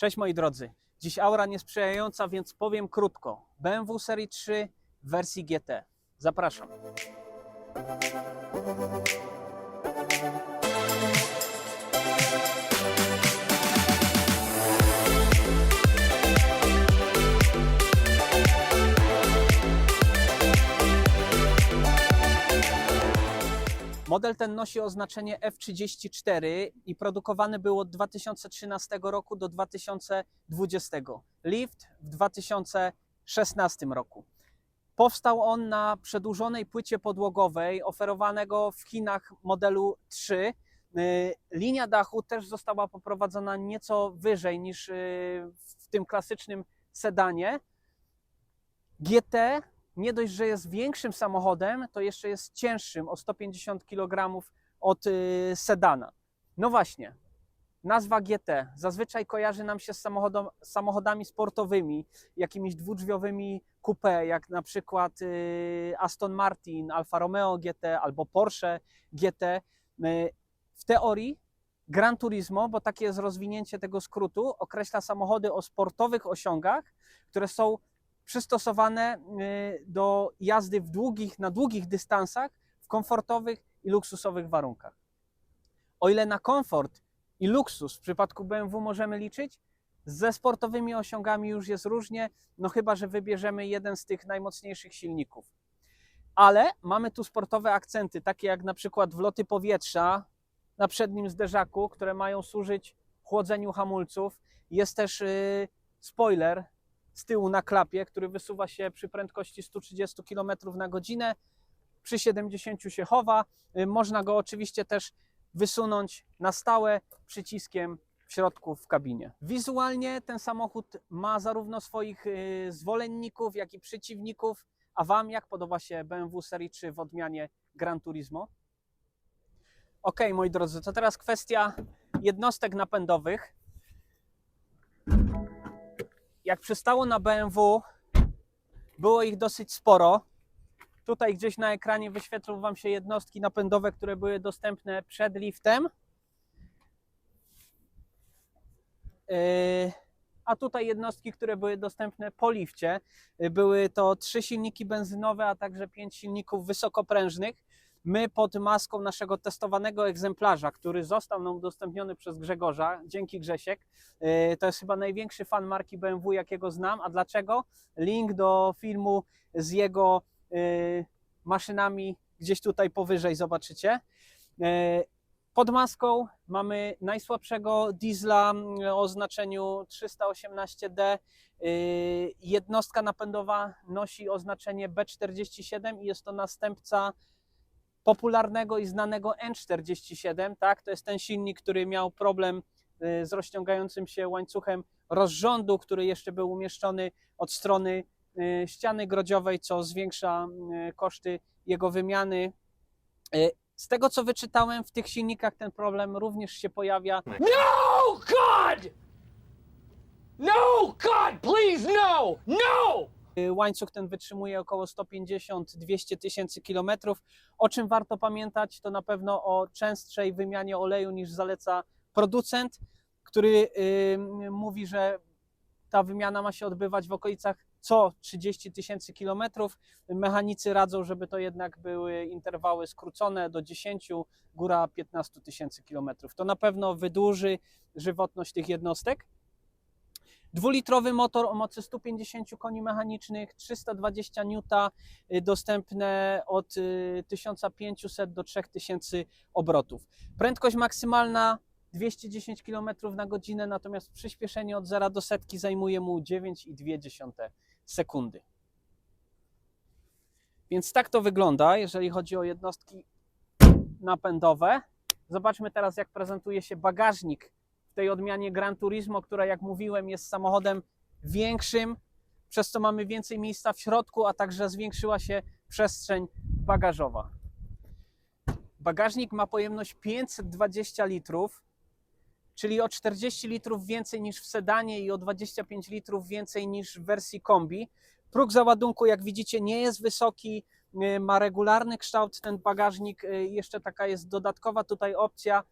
Cześć moi drodzy. Dziś aura niesprzyjająca, więc powiem krótko. BMW Serii 3 w wersji GT. Zapraszam. Model ten nosi oznaczenie F34 i produkowany był od 2013 roku do 2020. Lift w 2016 roku. Powstał on na przedłużonej płycie podłogowej oferowanego w Chinach modelu 3. Y, Linia dachu też została poprowadzona nieco wyżej niż y, w tym klasycznym sedanie. GT nie dość, że jest większym samochodem, to jeszcze jest cięższym o 150 kg od y, sedana. No właśnie, nazwa GT zazwyczaj kojarzy nam się z samochodami sportowymi, jakimiś dwudrzwiowymi coupé, jak na przykład y, Aston Martin, Alfa Romeo GT albo Porsche GT. Y, W teorii Gran Turismo, bo takie jest rozwinięcie tego skrótu, określa samochody o sportowych osiągach, które są przystosowane y, do jazdy w długich, na długich dystansach w komfortowych i luksusowych warunkach. O ile na komfort i luksus w przypadku BMW możemy liczyć, ze sportowymi osiągami już jest różnie, no chyba że wybierzemy jeden z tych najmocniejszych silników. Ale mamy tu sportowe akcenty, takie jak na przykład wloty powietrza na przednim zderzaku, które mają służyć chłodzeniu hamulców. Jest też y, spoiler z tyłu na klapie, który wysuwa się przy prędkości 130 km na godzinę. Przy 70 się chowa. Y, Można go oczywiście też wysunąć na stałe przyciskiem w środku w kabinie. Wizualnie ten samochód ma zarówno swoich y, zwolenników, jak i przeciwników. A Wam jak podoba się BMW Serii 3 w odmianie Gran Turismo? Ok, moi drodzy, to teraz kwestia jednostek napędowych jak przystało na BMW, było ich dosyć sporo. Tutaj gdzieś na ekranie wyświetlą Wam się jednostki napędowe, które były dostępne przed liftem. Yy, A tutaj jednostki, które były dostępne po lifcie. Były to trzy silniki benzynowe, a także pięć silników wysokoprężnych. My pod maską naszego testowanego egzemplarza, który został nam udostępniony przez Grzegorza, dzięki Grzesiek, yy, to jest chyba największy fan marki BMW, jakiego znam. A dlaczego? Link do filmu z jego yy, maszynami gdzieś tutaj powyżej zobaczycie. Yy, Pod maską mamy najsłabszego diesla o oznaczeniu 318D. Yy, Jednostka napędowa nosi oznaczenie B47 i jest to następca popularnego i znanego N47, tak? To jest ten silnik, który miał problem y, z rozciągającym się łańcuchem rozrządu, który jeszcze był umieszczony od strony y, ściany grodziowej, co zwiększa y, koszty jego wymiany. Z tego co wyczytałem, w tych silnikach ten problem również się pojawia. No, God! No, God, please, no! No! Y, Łańcuch ten wytrzymuje około 150-200 tysięcy kilometrów. O czym warto pamiętać, to na pewno o częstszej wymianie oleju niż zaleca producent, który y, mówi, że ta wymiana ma się odbywać w okolicach co 30 tysięcy kilometrów. Mechanicy radzą, żeby to jednak były interwały skrócone do 10, góra 15 tysięcy kilometrów. To na pewno wydłuży żywotność tych jednostek. Dwulitrowy motor o mocy 150 koni mechanicznych, 320 N, y, dostępne od y, 1500 do 3000 obrotów. Prędkość maksymalna 210 km na godzinę, natomiast przyspieszenie od 0 do setki zajmuje mu 9,2 sekundy. Więc tak to wygląda, jeżeli chodzi o jednostki napędowe. Zobaczmy teraz, jak prezentuje się bagażnik w tej odmianie Gran Turismo, która, jak mówiłem, jest samochodem większym, przez co mamy więcej miejsca w środku, a także zwiększyła się przestrzeń bagażowa. Bagażnik ma pojemność 520 litrów, czyli o 40 litrów więcej niż w sedanie i o 25 litrów więcej niż w wersji kombi. Próg załadunku, jak widzicie, nie jest wysoki, y, ma regularny kształt ten bagażnik. y, Jeszcze taka jest dodatkowa tutaj opcja.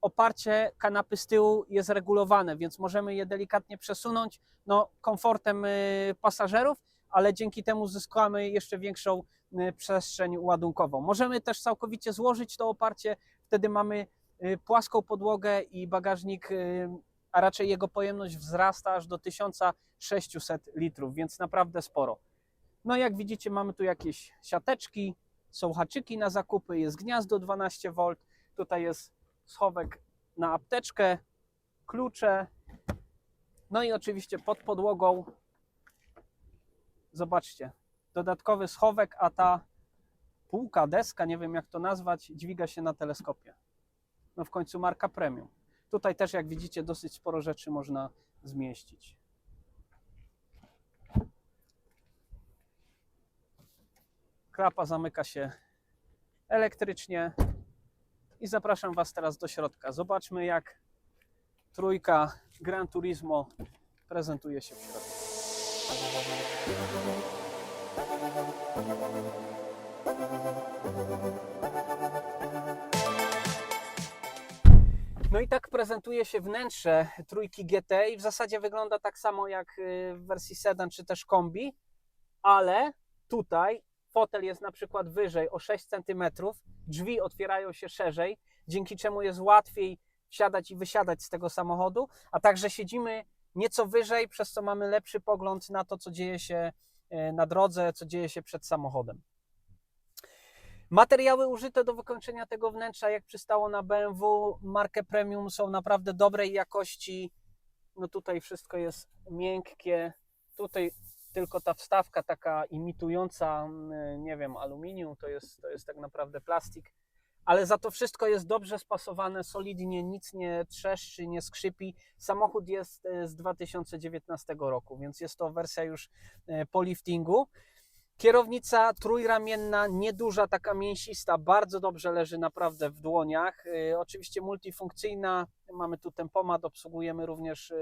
Oparcie kanapy z tyłu jest regulowane, więc możemy je delikatnie przesunąć no, komfortem y, pasażerów, ale dzięki temu zyskamy jeszcze większą y, przestrzeń ładunkową. Możemy też całkowicie złożyć to oparcie, wtedy mamy y, płaską podłogę i bagażnik, a raczej jego pojemność wzrasta aż do 1600 litrów, więc naprawdę sporo. No jak widzicie mamy tu jakieś siateczki, są haczyki na zakupy, jest gniazdo 12V, tutaj jest schowek na apteczkę, klucze, no i oczywiście pod podłogą, zobaczcie, dodatkowy schowek, a ta półka, deska, nie wiem jak to nazwać, dźwiga się na teleskopie. No w końcu marka premium. Tutaj też jak widzicie dosyć sporo rzeczy można zmieścić. Klapa zamyka się elektrycznie i zapraszam Was teraz do środka. Zobaczmy jak trójka Gran Turismo prezentuje się w środku. No i tak prezentuje się wnętrze trójki GT i w zasadzie wygląda tak samo jak y, w wersji sedan czy też kombi, ale tutaj fotel jest na przykład wyżej o 6 cm, drzwi otwierają się szerzej, dzięki czemu jest łatwiej wsiadać i wysiadać z tego samochodu, a także siedzimy nieco wyżej, przez co mamy lepszy pogląd na to, co dzieje się e, na drodze, co dzieje się przed samochodem. Materiały użyte do wykończenia tego wnętrza, jak przystało na BMW, markę premium, są naprawdę dobrej jakości. No tutaj wszystko jest miękkie. Tutaj tylko ta wstawka taka imitująca, mm, nie wiem, aluminium, to jest, to jest tak naprawdę plastik. Ale za to wszystko jest dobrze spasowane, solidnie, nic nie trzeszczy, nie skrzypi. Samochód jest e, z 2019 roku, więc jest to wersja już e, po liftingu. Kierownica trójramienna, nieduża, taka mięsista, bardzo dobrze leży naprawdę w dłoniach. E, Oczywiście multifunkcyjna, mamy tu tempomat, obsługujemy również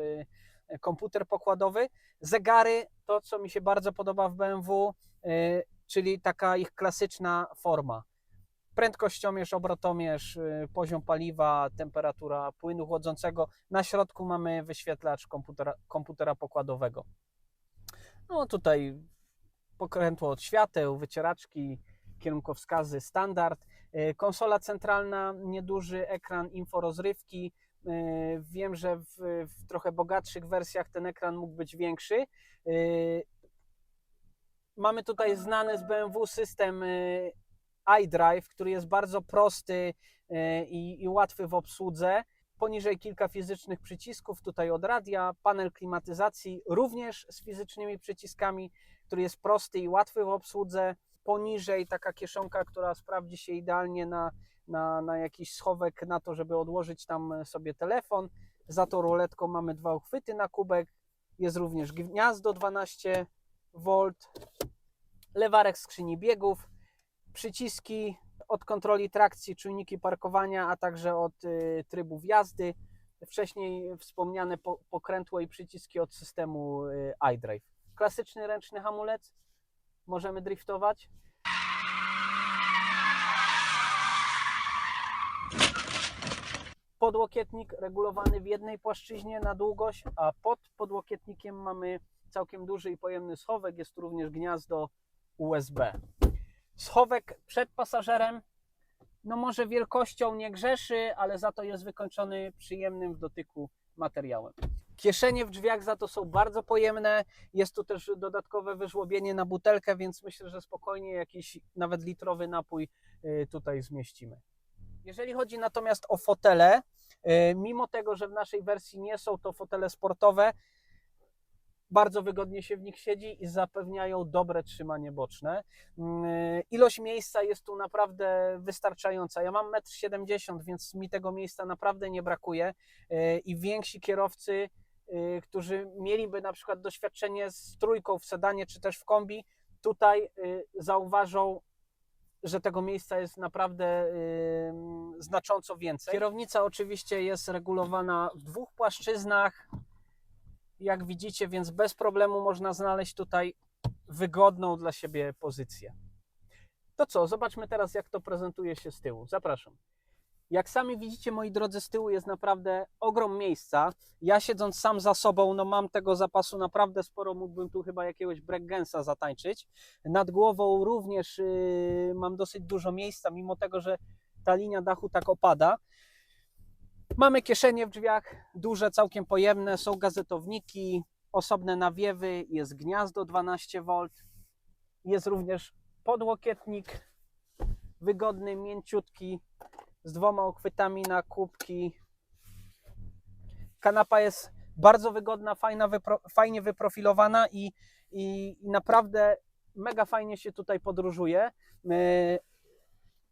komputer pokładowy. Zegary, to co mi się bardzo podoba w BMW, e, czyli taka ich klasyczna forma. Prędkościomierz, obrotomierz, y, poziom paliwa, temperatura płynu chłodzącego. Na środku mamy wyświetlacz komputera, komputera pokładowego. No tutaj pokrętło od świateł, wycieraczki, kierunkowskazy standard. Y, Konsola centralna, nieduży ekran inforozrywki. Y, Wiem, że w, w trochę bogatszych wersjach ten ekran mógł być większy. Y, Mamy tutaj znany z BMW system y, iDrive, który jest bardzo prosty i, i łatwy w obsłudze. Poniżej kilka fizycznych przycisków, tutaj od radia, panel klimatyzacji również z fizycznymi przyciskami, który jest prosty i łatwy w obsłudze. Poniżej taka kieszonka, która sprawdzi się idealnie na, na, na jakiś schowek, na to, żeby odłożyć tam sobie telefon. Za tą ruletką mamy dwa uchwyty na kubek. Jest również gniazdo 12 V, lewarek skrzyni biegów, przyciski od kontroli trakcji, czujniki parkowania, a także od y, trybów jazdy. Wcześniej wspomniane po, pokrętło i przyciski od systemu y, iDrive. Klasyczny ręczny hamulec. Możemy driftować. Podłokietnik regulowany w jednej płaszczyźnie na długość, a pod podłokietnikiem mamy całkiem duży i pojemny schowek. Jest tu również gniazdo USB. Schowek przed pasażerem, no może wielkością nie grzeszy, ale za to jest wykończony przyjemnym w dotyku materiałem. Kieszenie w drzwiach za to są bardzo pojemne. Jest tu też dodatkowe wyżłobienie na butelkę, więc myślę, że spokojnie jakiś nawet litrowy napój y, tutaj zmieścimy. Jeżeli chodzi natomiast o fotele, y, mimo tego, że w naszej wersji nie są to fotele sportowe, bardzo wygodnie się w nich siedzi i zapewniają dobre trzymanie boczne. Mm, Ilość miejsca jest tu naprawdę wystarczająca. Ja mam 1,70 m, więc mi tego miejsca naprawdę nie brakuje Yy, i więksi kierowcy, którzy mieliby na przykład doświadczenie z trójką w sedanie czy też w kombi, tutaj zauważą że tego miejsca jest naprawdę yy, znacząco więcej. Kierownica oczywiście jest regulowana w dwóch płaszczyznach jak widzicie, więc bez problemu można znaleźć tutaj wygodną dla siebie pozycję. To co, zobaczmy teraz, jak to prezentuje się z tyłu. Zapraszam. Jak sami widzicie, moi drodzy, z tyłu jest naprawdę ogrom miejsca. Ja siedząc sam za sobą, no mam tego zapasu naprawdę sporo, mógłbym tu chyba jakiegoś breakdance'a zatańczyć. Nad głową również yy, mam dosyć dużo miejsca, mimo tego, że ta linia dachu tak opada. Mamy kieszenie w drzwiach, duże, całkiem pojemne, są gazetowniki, osobne nawiewy, jest gniazdo 12V, jest również podłokietnik, wygodny, mięciutki, z dwoma uchwytami na kubki. Kanapa jest bardzo wygodna, fajna, wypro, fajnie wyprofilowana i, i, i naprawdę mega fajnie się tutaj podróżuje. Yy,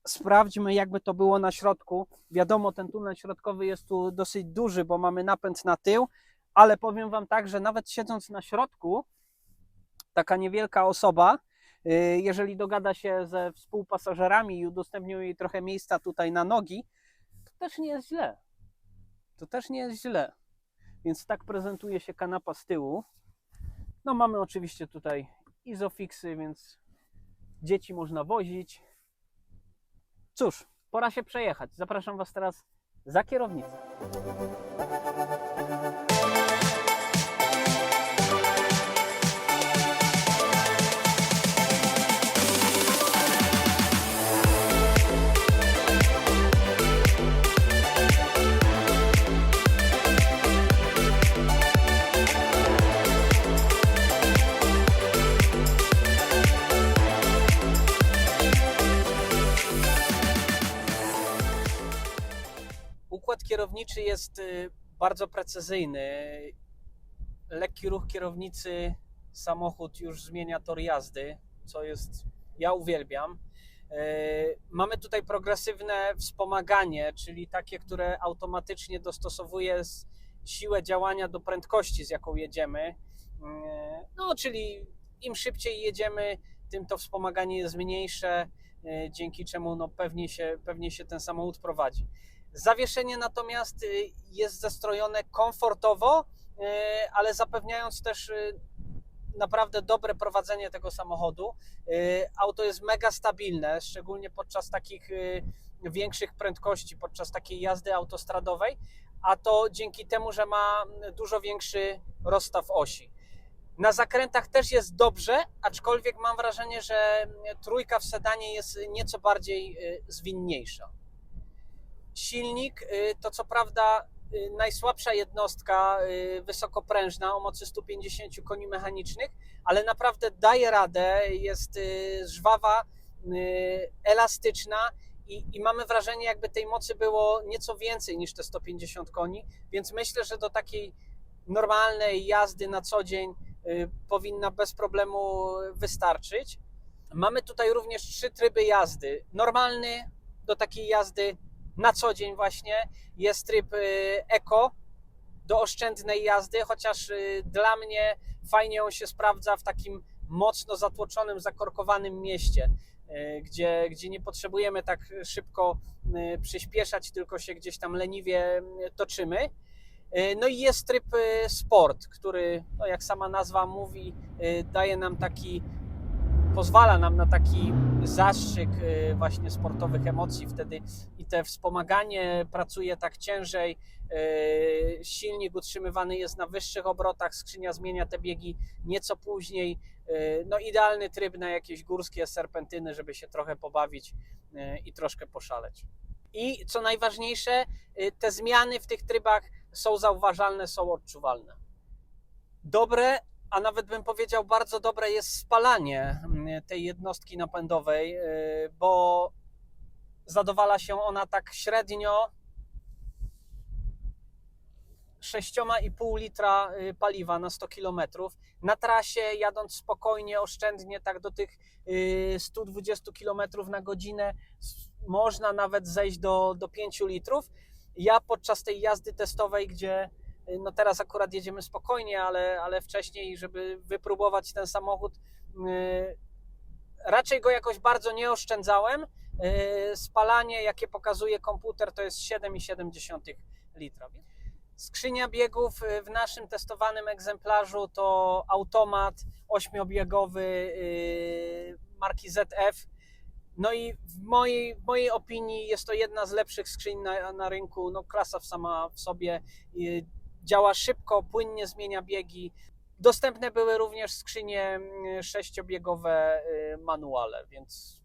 Sprawdźmy, jakby to było na środku. Wiadomo, ten tunel środkowy jest tu dosyć duży, bo mamy napęd na tył, ale powiem Wam tak, że nawet siedząc na środku, taka niewielka osoba, jeżeli dogada się ze współpasażerami i udostępnią jej trochę miejsca tutaj na nogi, to też nie jest źle. To też nie jest źle. Więc tak prezentuje się kanapa z tyłu. No mamy oczywiście tutaj izofixy, więc dzieci można wozić. Cóż, pora się przejechać. Zapraszam Was teraz za kierownicę. Układ kierowniczy jest y, bardzo precyzyjny. Lekki ruch kierownicy, samochód już zmienia tor jazdy, co jest, ja uwielbiam. Y, Mamy tutaj progresywne wspomaganie, czyli takie, które automatycznie dostosowuje siłę działania do prędkości, z jaką jedziemy. Y, No, czyli im szybciej jedziemy, tym to wspomaganie jest mniejsze, dzięki czemu no, pewnie, się, pewnie się ten samochód prowadzi. Zawieszenie natomiast y, jest zestrojone komfortowo, y, ale zapewniając też y, naprawdę dobre prowadzenie tego samochodu. Auto jest mega stabilne, szczególnie podczas takich większych prędkości, podczas takiej jazdy autostradowej, a to dzięki temu, że ma dużo większy rozstaw osi. Na zakrętach też jest dobrze, aczkolwiek mam wrażenie, że trójka w sedanie jest nieco bardziej zwinniejsza. Silnik y, to co prawda y, najsłabsza jednostka y, wysokoprężna o mocy 150 koni mechanicznych, ale naprawdę daje radę, jest żwawa, elastyczna i, i mamy wrażenie, jakby tej mocy było nieco więcej niż te 150 koni, więc myślę, że do takiej normalnej jazdy na co dzień powinna bez problemu wystarczyć. Mamy tutaj również trzy tryby jazdy. Normalny do takiej jazdy na co dzień właśnie jest tryb y, eko do oszczędnej jazdy, chociaż y, dla mnie fajnie on się sprawdza w takim mocno zatłoczonym, zakorkowanym mieście, y, gdzie, gdzie nie potrzebujemy tak szybko przyspieszać, tylko się gdzieś tam leniwie toczymy. No i jest tryb sport, który, no jak sama nazwa mówi, daje nam taki pozwala nam na taki zastrzyk y, właśnie sportowych emocji wtedy i te wspomaganie pracuje tak ciężej, y, silnik utrzymywany jest na wyższych obrotach, skrzynia zmienia te biegi nieco później, y, no idealny tryb na jakieś górskie serpentyny, żeby się trochę pobawić i troszkę poszaleć. I co najważniejsze, te zmiany w tych trybach są zauważalne, są odczuwalne. Dobre a nawet bym powiedział, bardzo dobre jest spalanie mm, tej jednostki napędowej, yy, bo zadowala się ona tak średnio 6,5 litra y, paliwa na 100 km. Na trasie jadąc spokojnie, oszczędnie, tak do tych y, 120 km na godzinę, można nawet zejść do, do 5 litrów. Ja podczas tej jazdy testowej, gdzie y, no teraz akurat jedziemy spokojnie, ale, ale wcześniej, żeby wypróbować ten samochód, y, raczej go jakoś bardzo nie oszczędzałem. Y, Spalanie, jakie pokazuje komputer, to jest 7,7 litra. Skrzynia biegów y, w naszym testowanym egzemplarzu to automat ośmiobiegowy marki ZF. No i w mojej, w mojej opinii jest to jedna z lepszych skrzyń na, na rynku. No, klasa sama w sobie działa szybko, płynnie zmienia biegi. Dostępne były również skrzynie mm, sześciobiegowe y, manuale, więc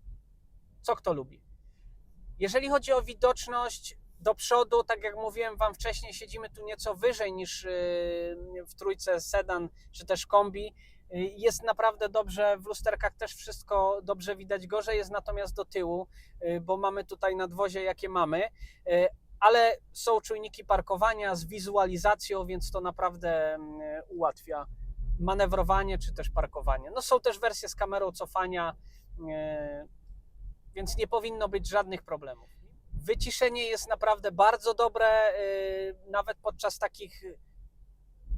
co kto lubi. Jeżeli chodzi o widoczność do przodu, tak jak mówiłem Wam wcześniej, siedzimy tu nieco wyżej niż y, w trójce sedan czy też kombi. Y, Jest naprawdę dobrze, w lusterkach też wszystko dobrze widać. Gorzej jest natomiast do tyłu, bo mamy tutaj nadwozie, jakie mamy, ale są czujniki parkowania z wizualizacją, więc to naprawdę mm, ułatwia manewrowanie czy też parkowanie. No są też wersje z kamerą cofania, y, więc nie powinno być żadnych problemów. Wyciszenie jest naprawdę bardzo dobre, y, nawet podczas takich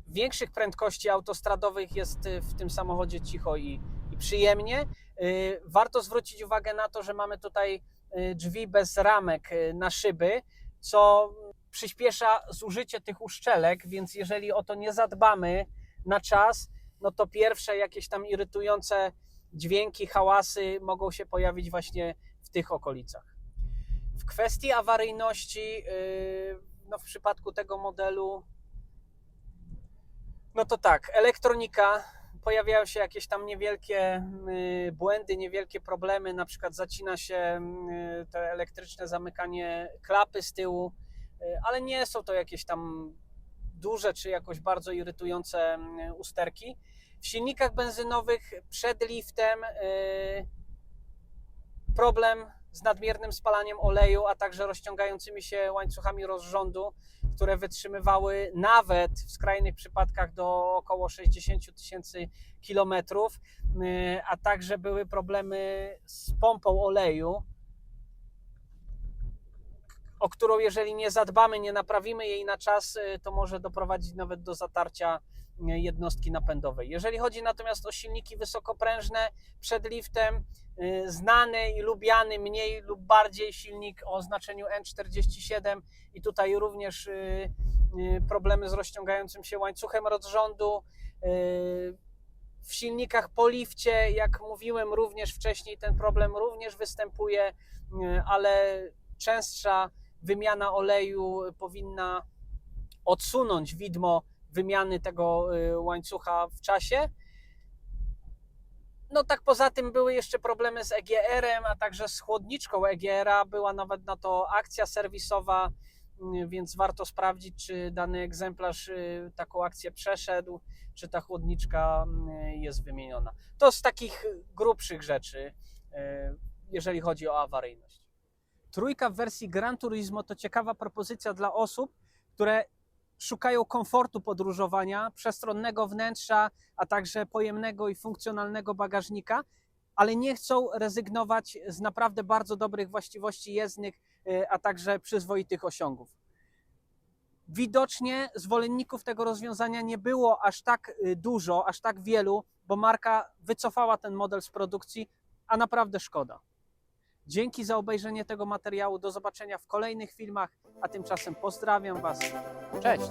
większych prędkości autostradowych jest y, w tym samochodzie cicho i, i przyjemnie. Warto zwrócić uwagę na to, że mamy tutaj drzwi bez ramek na szyby, co przyspiesza zużycie tych uszczelek, więc jeżeli o to nie zadbamy na czas, no to pierwsze jakieś tam irytujące dźwięki, hałasy mogą się pojawić właśnie w tych okolicach. W kwestii awaryjności, yy, no w przypadku tego modelu, no to tak, elektronika, pojawiają się jakieś tam niewielkie yy, błędy, niewielkie problemy, na przykład zacina się yy, to elektryczne zamykanie klapy z tyłu, yy, ale nie są to jakieś tam duże czy jakoś bardzo irytujące usterki. W silnikach benzynowych przed liftem problem z nadmiernym spalaniem oleju, a także rozciągającymi się łańcuchami rozrządu, które wytrzymywały nawet w skrajnych przypadkach do około 60 000 tysięcy kilometrów, yy, a także były problemy z pompą oleju, o którą jeżeli nie zadbamy, nie naprawimy jej na czas, yy, to może doprowadzić nawet do zatarcia jednostki napędowej. Jeżeli chodzi natomiast o silniki wysokoprężne przed liftem, yy, znany i lubiany mniej lub bardziej silnik o oznaczeniu N47 i tutaj również yy, yy, problemy z rozciągającym się łańcuchem rozrządu. W silnikach po lifcie, jak mówiłem również wcześniej, ten problem również występuje, ale częstsza wymiana oleju powinna odsunąć widmo wymiany tego y, łańcucha w czasie. No tak poza tym były jeszcze problemy z EGR-em, a także z chłodniczką EGR-a. Była nawet na to akcja serwisowa, y, więc warto sprawdzić, czy dany egzemplarz y, taką akcję przeszedł, czy ta chłodniczka jest wymieniona. To z takich grubszych rzeczy, jeżeli chodzi o awaryjność. Trójka w wersji Gran Turismo to ciekawa propozycja dla osób, które szukają komfortu podróżowania, przestronnego wnętrza, a także pojemnego i funkcjonalnego bagażnika, ale nie chcą rezygnować z naprawdę bardzo dobrych właściwości jezdnych, y, a także przyzwoitych osiągów. Widocznie zwolenników tego rozwiązania nie było aż tak y, dużo, aż tak wielu, bo marka wycofała ten model z produkcji, a naprawdę szkoda. Dzięki za obejrzenie tego materiału. Do zobaczenia w kolejnych filmach, a tymczasem pozdrawiam Was. Cześć!